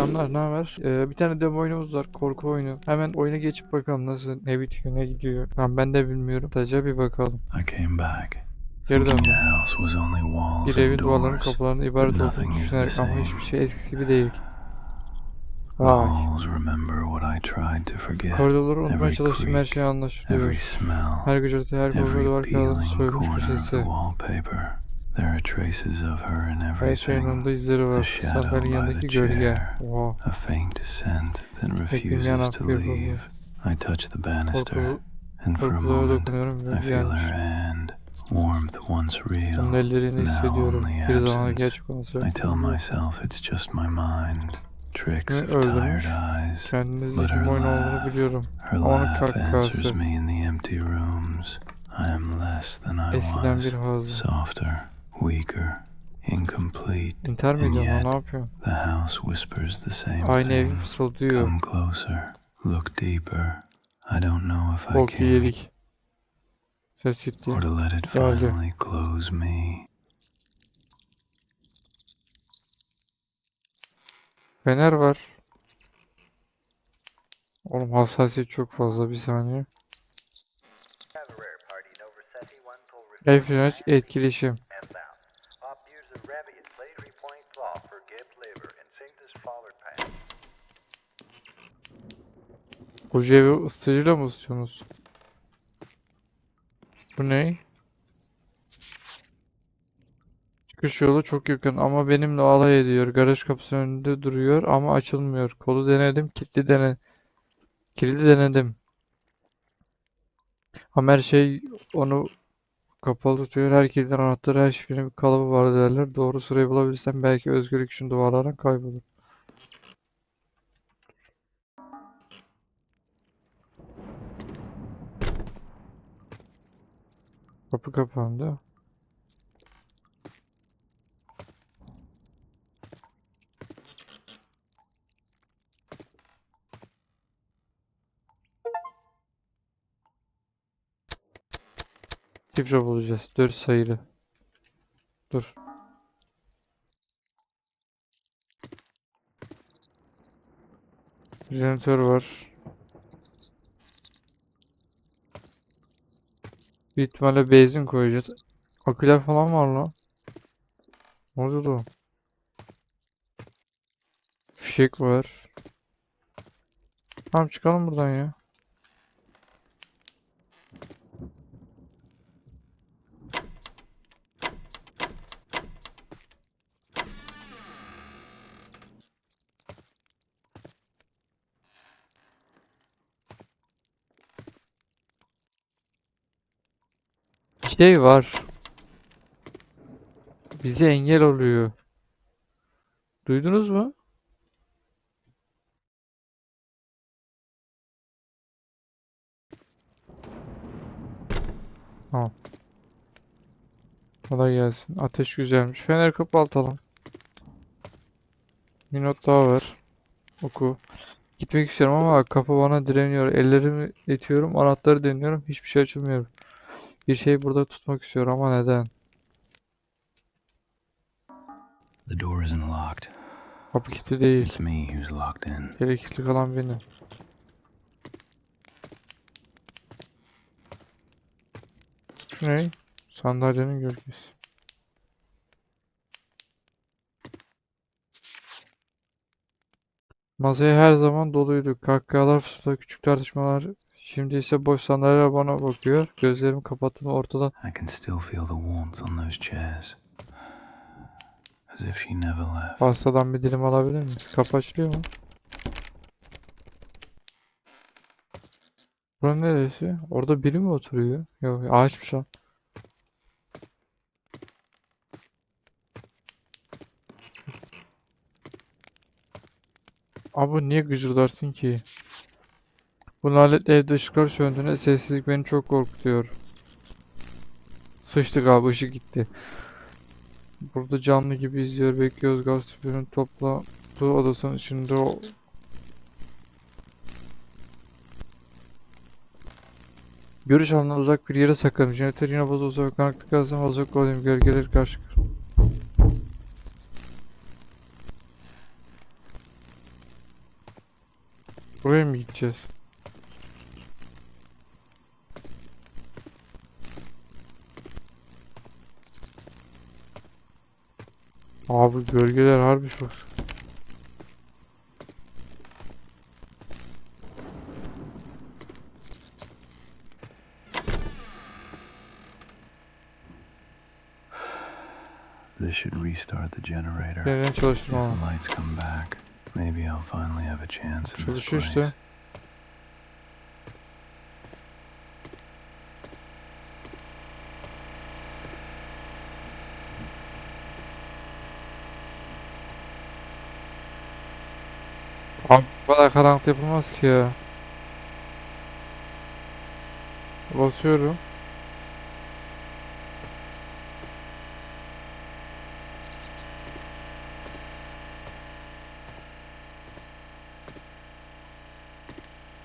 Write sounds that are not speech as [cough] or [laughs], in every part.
Selamlar, ne haber? Ee, bir tane demo oyunumuz var, korku oyunu. Hemen oyuna geçip bakalım nasıl, ne bitiyor, ne gidiyor. Tamam ben de bilmiyorum. Sadece bir bakalım. I came back. Geri döndüm. Bir evin doors. kapılarının ibaret olduğunu düşünerek ama hiçbir şey eskisi gibi değil. Vay. halls remember what I tried to forget. Koridorları unutmaya Every çalıştığım her şey Every anlaşılıyor. Her gıcırtı, her every duvar of the köşesi. There are traces of her in Her şeyin everything. yanında izleri var. shadow by the chair. A faint scent that refuses to leave. I touch the banister, and for a moment, I feel her hand, warmth once real. now only absence. I tell myself it's just my mind, tricks of tired eyes. But her laugh. Her laugh answers me in the empty rooms. I am less than I was, softer, weaker, incomplete. İntihar mı And ediyorsun yet, lan? Ne yapıyorsun? The house whispers the same Aynı thing. fısıldıyor. Come closer, look deeper. I don't know if I came yedik. Ses gitti. or to let it Geldi. finally close me. Fener var. Oğlum hassasiyet çok fazla bir saniye. Frenaj etkileşim. Ojevi ısıtıcıyla mı ısıtıyorsunuz? Bu ne? Çıkış yolu çok yakın ama benimle alay ediyor. Garaj kapısının önünde duruyor ama açılmıyor. Kolu denedim, kilitli dene kilidi denedim. Ama her şey onu kapalı tutuyor. Her kilidin anahtarı, her şifrenin bir kalıbı var derler. Doğru sırayı bulabilirsem belki özgürlük için duvarlardan kaybolur. Kapı kapandı. Şifre bulacağız. 4 sayılı. Dur. Jeneratör var. Bir ihtimalle benzin koyacağız. Aküler falan var lan. Ne oluyor lan? Fişek var. Tamam çıkalım buradan ya. Şey var. Bize engel oluyor. Duydunuz mu? Tamam. Kolay gelsin. Ateş güzelmiş. Fener kapatalım. Bir not daha var. Oku. Gitmek istiyorum ama kapı bana direniyor. Ellerimi itiyorum, anahtarı deniyorum. Hiçbir şey açılmıyor. Bir şey burada tutmak istiyorum ama neden? The door isn't locked. Kapı kilitli değil. It's me who's locked in. Geri kilitli kalan benim. Şu ne? Sandalyenin gölgesi. Masaya her zaman doluydu. Kahkahalar, fısıltı, küçük tartışmalar. Şimdi ise boş sandalyeler bana bakıyor. Gözlerimi kapattım ortadan I can still feel the warmth on those chairs. As if she never left. pastadan bir dilim alabilir miyiz? Kapı açılıyor mu? Buranın neresi? Orada biri mi oturuyor? Yok ağaçmış lan. Abi niye gıcırdarsın ki? Bu lanetli evde ışıklar söndüğünde sessizlik beni çok korkutuyor. Sıçtık abi ışık gitti. Burada canlı gibi izliyor bekliyoruz gaz tüpünün topladığı odasının içinde o Görüş alanından uzak bir yere saklanmış. Jeneratör yine bozu uzak karanlıkta kalsam uzak olayım gölgeler karşı. Buraya mı gideceğiz? Abi bölgeler harbi çok. This should restart the generator. If the lights come back, maybe I'll finally have a chance in this place. Abi bu karanlık yapılmaz ki ya. Basıyorum.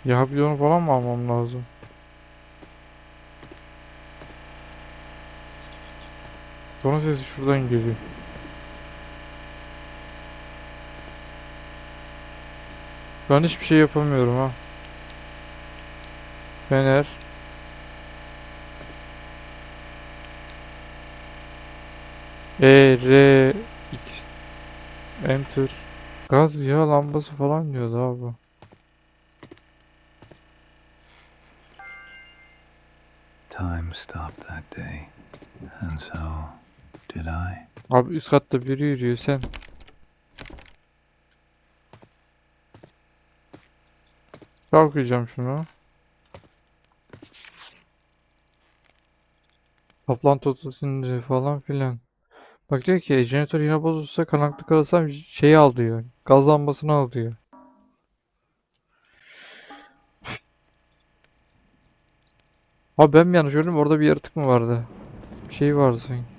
Ya bir falan mı almam lazım? Sonra sesi şuradan geliyor. Ben hiçbir şey yapamıyorum ha. Fener. E, R, X, Enter. Gaz yağ lambası falan diyordu abi. Time stopped that day. And so, did I. Abi üst katta biri yürüyor sen. Kalkacağım şunu. Toplantı odasında falan filan. Bak diyor ki jeneratör yine bozulsa karanlıkta kalırsam şeyi al diyor. Gaz lambasını al diyor. Abi ben mi yanlış gördüm? Orada bir yaratık mı vardı? Bir şey vardı sanki.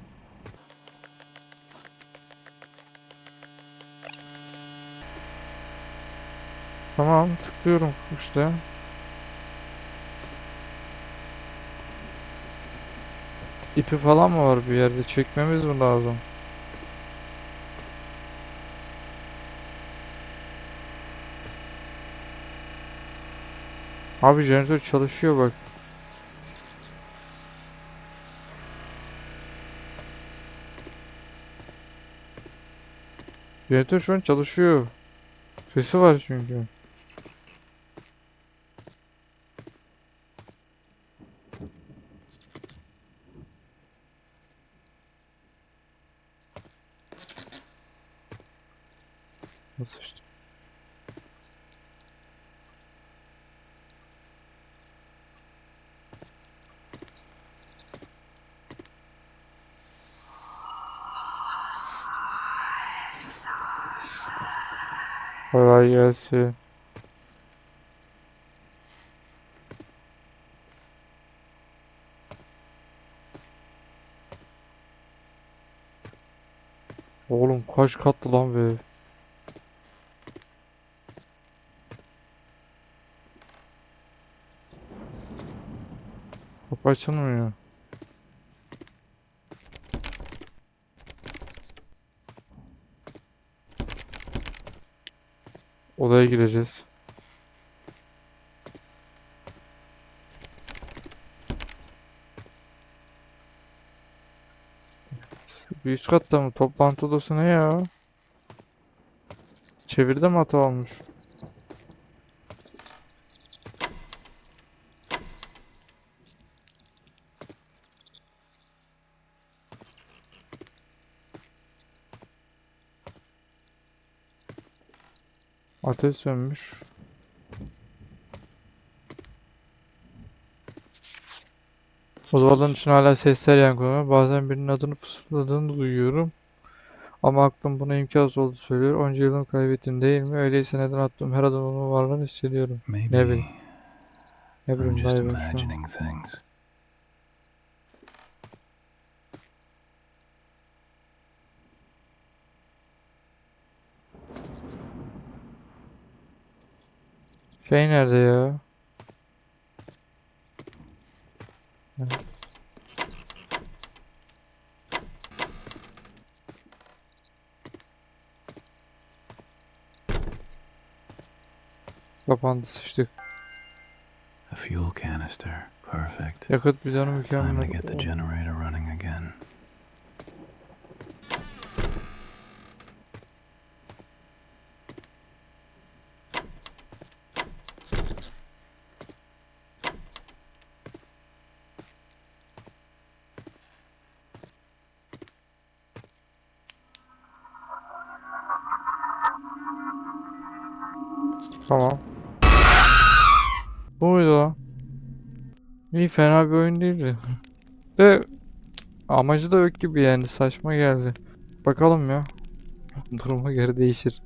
Tamam tıklıyorum işte. İpi falan mı var bir yerde? Çekmemiz mi lazım? Abi jeneratör çalışıyor bak. Jeneratör şu an çalışıyor. Sesi var çünkü. Nasıl işte? Kolay gelsin. Oğlum kaç katlı lan be. Kapı açılmıyor. Odaya gireceğiz. Bir üst katta mı? Toplantı odası ne ya? Çeviride mi hata olmuş? Ateş sönmüş. Odaların için hala sesler yankılanıyor. Bazen birinin adını fısıldadığını duyuyorum. Ama aklım buna imkansız olduğunu söylüyor. Onca yılını kaybettim değil mi? Öyleyse neden attığım her adımın varlığını hissediyorum. Maybe bileyim, Ne I'm bileyim just dayı ben şu an. imagining things. Şey nerede ya? Kapandı sıçtık. A fuel canister. Perfect. Yakıt bidonu Time to mükemmel. get the generator running Tamam. Bu muydu lan? İyi fena bir oyun değildi. [laughs] De amacı da yok gibi yani saçma geldi. Bakalım ya. [laughs] Duruma göre değişir.